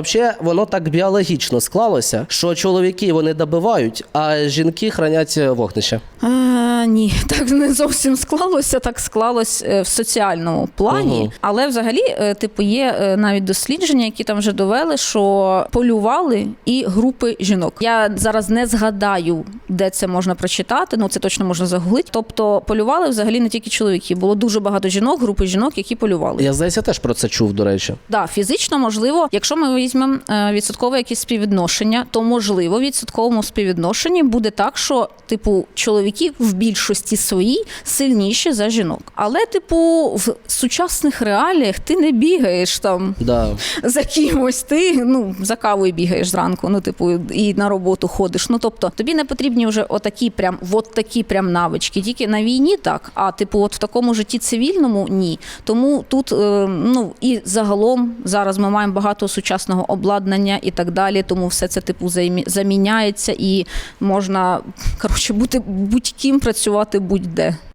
Взагалі, воно так біологічно склалося, що чоловіки вони добивають, а жінки хранять вогнище. А, ні, так не зовсім склалося. Так склалось е, в соціальному плані. Угу. Але взагалі, е, типу, є е, навіть дослідження, які там вже довели, що полювали і групи жінок. Я зараз не згадаю, де це можна прочитати. Ну це точно можна загуглити. Тобто полювали взагалі не тільки чоловіки. Було дуже багато жінок, групи жінок, які полювали. Я здається, теж про це чув, до речі. Да, фізично можливо, якщо ми візьмемо е, відсоткове якесь співвідношення, то можливо в відсотковому співвідношенні буде так, що типу чоловіки в більшості своїй сильніші за жінок. Але, типу, в сучасних реаліях ти не бігаєш там Да. за кимось. Ти ну за кавою бігаєш зранку. Ну, типу, і на роботу ходиш. Ну тобто, тобі не потрібні вже отакі прям, от такі прям навички. Тільки на війні так. А типу, от в такому житті цивільному ні. Тому тут е, ну і загалом зараз ми маємо багато сучасного обладнання і так далі. Тому все це типу заміняється і можна коротше бути будь-ким працювати будь-де.